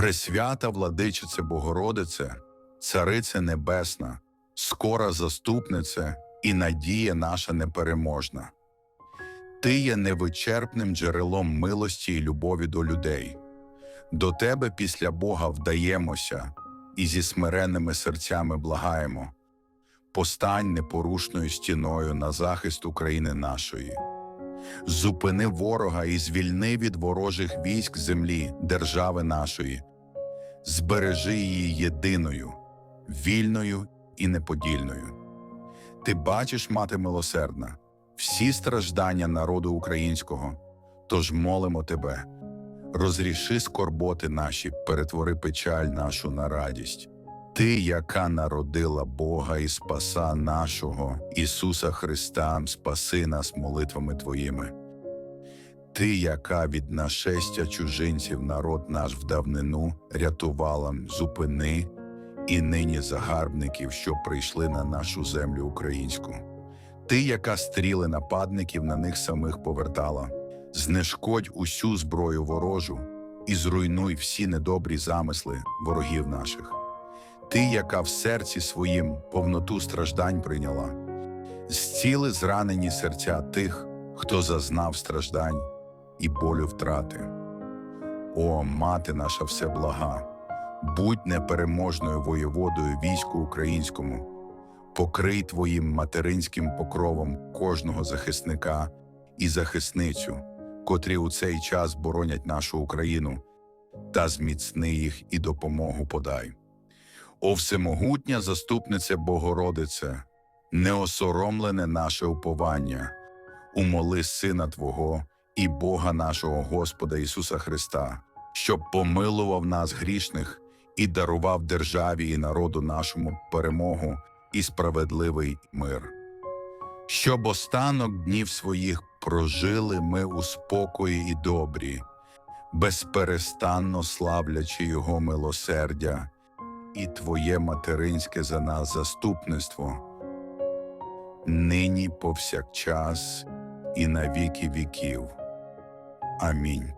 Пресвята владичице Богородице, Царице Небесна, скора заступнице і надія наша непереможна. Ти є невичерпним джерелом милості і любові до людей. До тебе після Бога вдаємося і зі смиренними серцями благаємо. Постань непорушною стіною на захист України нашої. Зупини ворога і звільни від ворожих військ землі, держави нашої. Збережи її єдиною, вільною і неподільною. Ти бачиш, мати милосердна, всі страждання народу українського, тож молимо тебе, розріши скорботи наші, перетвори печаль нашу на радість. Ти, яка народила Бога і Спаса нашого, Ісуса Христа, спаси нас молитвами Твоїми. Ти, яка від нашестя чужинців народ наш в давнину рятувала, зупини і нині загарбників, що прийшли на нашу землю українську. Ти, яка стріли нападників на них самих повертала, знешкодь усю зброю ворожу і зруйнуй всі недобрі замисли ворогів наших. Ти, яка в серці своїм повноту страждань прийняла, зціли зранені серця тих, хто зазнав страждань і болю втрати. О, мати наша всеблага, будь непереможною воєводою війську українському, покрий твоїм материнським покровом кожного захисника і захисницю, котрі у цей час боронять нашу Україну, та зміцни їх і допомогу подай. О всемогутня заступнице Богородице, неосоромлене наше уповання, умоли Сина Твого і Бога нашого Господа Ісуса Христа, щоб помилував нас грішних і дарував державі і народу нашому перемогу і справедливий мир. Щоб останок днів своїх прожили ми у спокої і добрі, безперестанно славлячи Його милосердя і Твоє материнське за нас заступництво, нині повсякчас і на віки віків. Амінь.